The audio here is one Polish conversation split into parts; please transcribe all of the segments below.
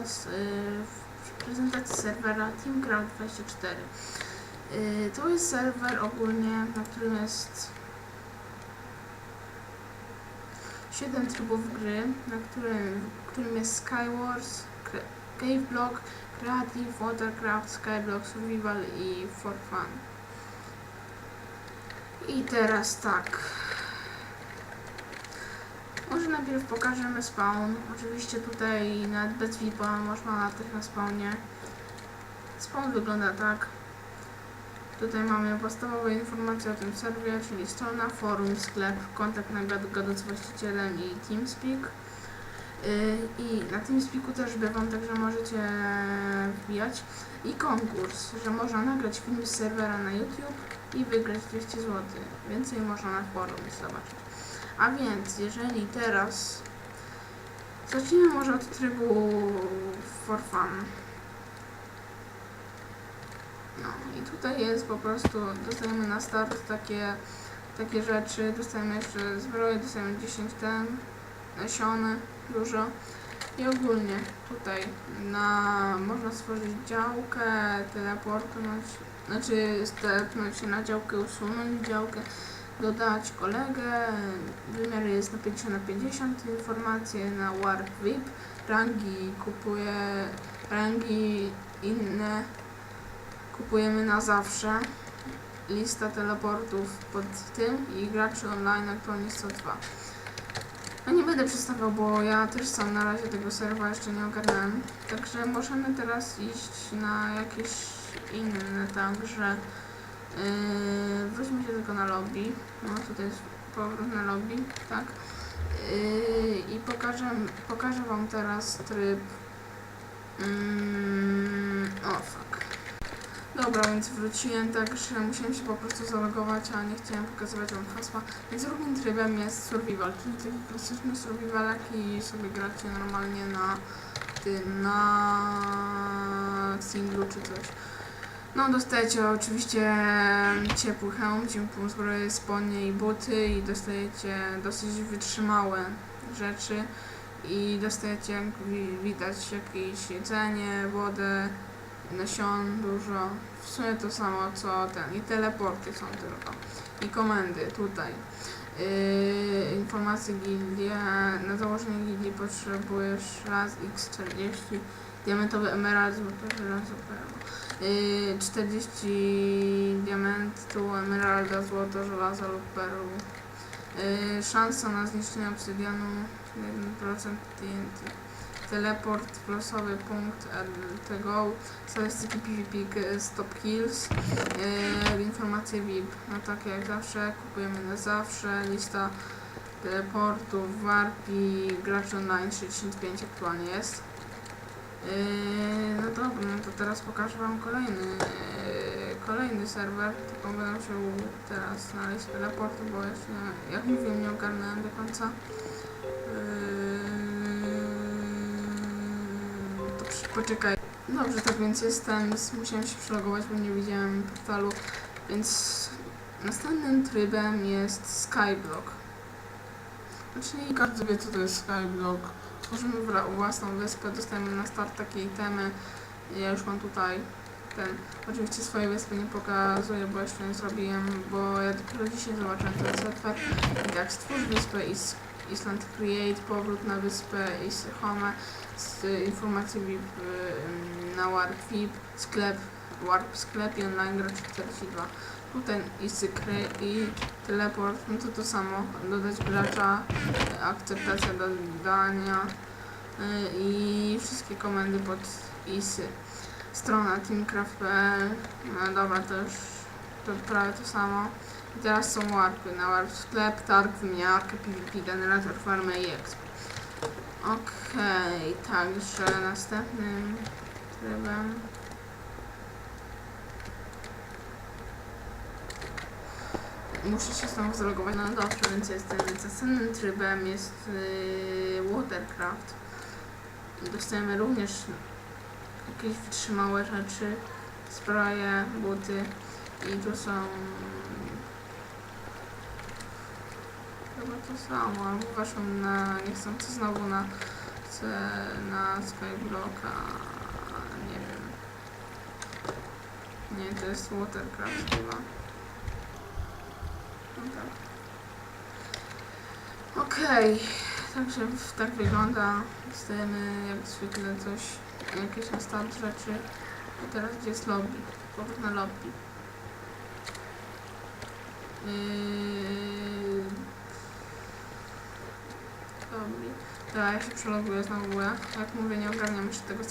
Was y, w prezentacji serwera TeamCrowd24. Y, To jest serwer ogólnie, na którym jest 7 trybów gry, na którym, którym jest Skywars, Cave Block, Creative, Watercraft, Skyblock, Survival i For Fun. I teraz tak. Może najpierw pokażemy spawn. Oczywiście tutaj nawet bez VIPa można latać na spawnie. Spawn wygląda tak. Tutaj mamy podstawowe informacje o tym serwie, czyli strona, forum, sklep, kontakt na gad- z właścicielem i TeamSpeak. Yy, I na TeamSpeaku też bywam, także możecie wbijać. I konkurs, że można nagrać film z serwera na YouTube i wygrać 200 zł. Więcej można na forum zobaczyć. A więc, jeżeli teraz zacznijmy może od trybu for fun. No i tutaj jest po prostu, dostajemy na start takie, takie rzeczy, dostajemy jeszcze zbroję, dostajemy 10 ten, nasiony, dużo. I ogólnie tutaj na, można stworzyć działkę, teleportować, znaczy stepnąć się na działkę, usunąć działkę, dodać kolegę, wymiar jest na 50 na 50, informacje na Warp VIP, rangi kupuję, rangi inne kupujemy na zawsze, lista teleportów pod tym i graczy online aktualnie 102. No nie będę przedstawiał, bo ja też sam na razie tego serwa jeszcze nie ogarnąłem, także możemy teraz iść na jakieś inne, także Yy, wróćmy się tylko na lobby. No tutaj jest powrót na lobby, tak. Yy, I pokażę, pokażę Wam teraz tryb. Mm, o fuck. Dobra, więc wróciłem, także musiałem się po prostu zalogować, a nie chciałem pokazywać Wam hasła. Więc drugim trybem jest survival, czyli taki klasyczny survival, jaki sobie gracie normalnie na tym, na singlu czy coś. No, dostajecie oczywiście ciepły hełm, ciepłą zbroję, spodnie i buty i dostajecie dosyć wytrzymałe rzeczy i dostajecie, jak wi- widać, jakieś jedzenie, wodę, nasion dużo. W sumie to samo co ten. I teleporty są tylko. I komendy tutaj. Yy, informacje gildie. Na założenie gildii potrzebujesz raz x40 diamentowy emerald, złoto, żelazo, perło. Yy, 40 diamentu, emeralda, złoto, żelaza lub perłu. Yy, szansa na zniszczenie obsydianu 1% TNT. Teleport, losowy punkt RTGO, statystyki PvP, stop kills, yy, informacje VIP. No tak jak zawsze, kupujemy na zawsze, lista teleportów, warpi, graczy online 65 aktualnie jest. Yy, no dobra, no to teraz pokażę Wam kolejny, yy, kolejny serwer, tylko będę musiał teraz znaleźć teleportu, bo jeszcze, jak mówiłem, nie ogarnąłem do końca. Yy, to poczekaj. Dobrze, tak więc jestem, musiałem się przelogować, bo nie widziałem portalu, więc następnym trybem jest Skyblock. Znaczy nie każdy wie, co to jest Skyblock. Tworzymy własną wyspę, dostajemy na start takie itemy. Ja już mam tutaj ten. Oczywiście swojej wyspy nie pokazuję, bo jeszcze nie zrobiłem, bo ja dopiero dzisiaj zobaczyłem ten. I tak, stwórz wyspę Is Island Create, powrót na wyspę Is Home, z informacji VIP na Warp VIP, sklep, Warp sklep i online gracz 42. Isy Create i teleport, no to to samo, dodać gracza, akceptacja dodania y, i wszystkie komendy pod ISY. Strona teamcraft.pl, no dobra, to już to prawie to samo. I teraz są warpy na warp sklep, targ, wymieniarkę, PvP, generator, farmę i exp. Okej, także następnym trybem muszę się znowu zalogować na dobrze, więc jestem następnym trybem jest yy, Watercraft. Dostajemy również jakieś wytrzymałe rzeczy, zbroje, buty i tu są chyba to samo, albo weszłam na niechcący znowu na na Skyblocka. Nie wiem. Nie, to jest Watercraft chyba. Okej, także tak wygląda. Dostajemy jak zwykle coś, jakieś na start rzeczy. I teraz gdzie jest lobby? Powrót na lobby. Yy... Lobby. Dobra, ja się przeloguję znowu, ja. Jak mówię, nie ogarniam jeszcze tego.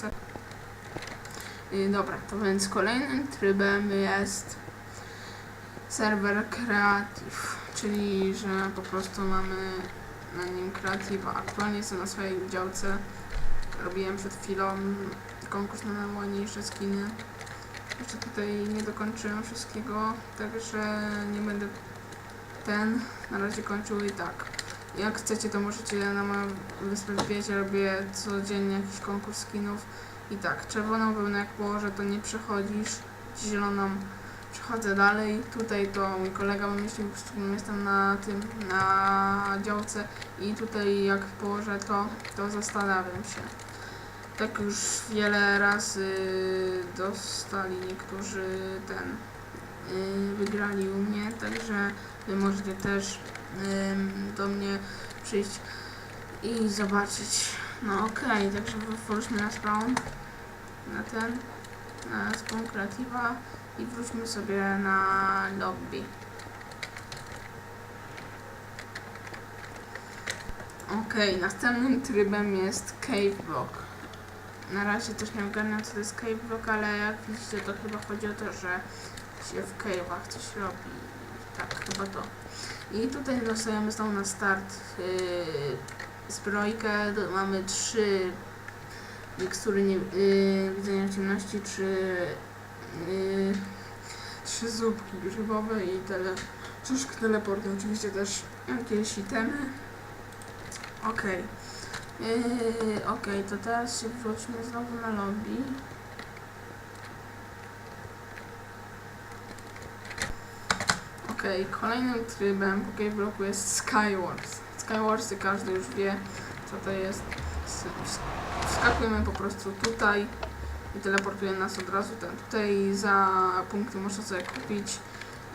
Yy, dobra, to więc kolejnym trybem jest serwer Creative, czyli że po prostu mamy na nim Creative. Aktualnie jestem na swojej działce. Robiłem przed chwilą konkurs na najładniejsze skiny. Jeszcze tutaj nie dokończyłem wszystkiego, także nie będę ten na razie kończył i tak. Jak chcecie, to możecie na moją wyspę wbijać, ja robię codziennie jakiś konkurs skinów. I tak, czerwoną wełnę jak położę, to nie przechodzisz, zieloną przechodzę dalej. Tutaj to mój kolega wymyślił, po prostu jestem na tym, na działce i tutaj jak położę to, to zastanawiam się. Tak już wiele razy dostali niektórzy ten, yy, wygrali u mnie, także wy możecie też do mnie przyjść i zobaczyć. No okej, także wróćmy na spawn, na ten, na spawn kreatywa i wróćmy sobie na lobby. Okej, następnym trybem jest cave block. Na razie też nie ogarniam co to jest cave block, ale jak widzicie to chyba chodzi o to, że się w cave'ach coś robi. Tak, chyba to. I tutaj dostajemy znowu na start yy, zbrojkę. Mamy trzy mikstury nie, yy, widzenia ciemności, trzy, yy, trzy zupki grzybowe i tele, troszkę teleportu. Oczywiście też jakieś itemy. Okej. Yy, Okej, to teraz się wróćmy znowu na lobby. Okej, kolejnym trybem po Cave Blocku jest Skywars. Skywarsy każdy już wie, co to jest. S- ws- Wskakujemy po prostu tutaj i teleportuje nas od razu ten. Tutaj za punkty można sobie kupić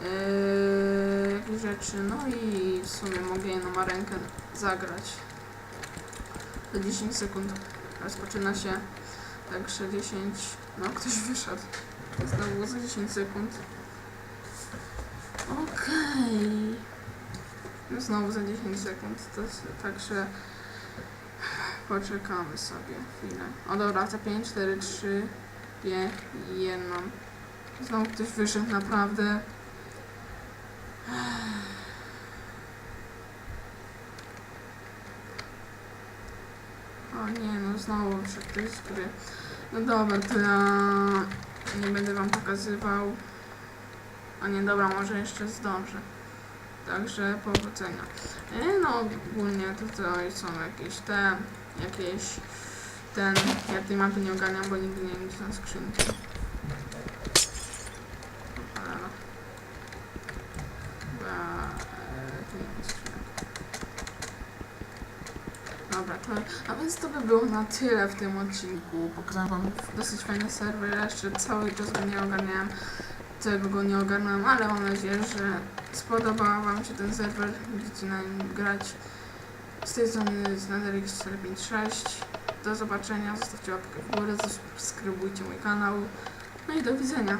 yy, jakieś rzeczy, no i w sumie mogę jedną ma rękę zagrać. Za 10 sekund rozpoczyna się, także 10, no ktoś wyszedł. Znowu za 10 sekund. Okej. No Znowu za 10 sekund, to także poczekamy sobie chwilę. O dobra, za 5, 4, 3, 2, 1. Znowu ktoś wyszedł, naprawdę. O nie, no znowu wyszedł ktoś z gry. No dobra, to ja nie będę wam pokazywał. A nie, dobra, może jeszcze zdążę. Także powodzenia. E, no ogólnie tutaj są jakieś te, jakieś ten, ja tej mapy nie ogarniam, bo nigdy nie wiem gdzie są skrzynki. E, tu nie. Dobra, to, a więc to by było na tyle w tym odcinku. Pokazałam wam dosyć fajny serwer, jeszcze cały czas go nie ogarniałem tego go nie ogarnąłem, ale mam nadzieję, że spodobał Wam się ten serwer, będziecie na nim grać. Z tej strony z Netherix 456. Do zobaczenia, zostawcie łapkę w górę, zasubskrybujcie mój kanał. No i do widzenia.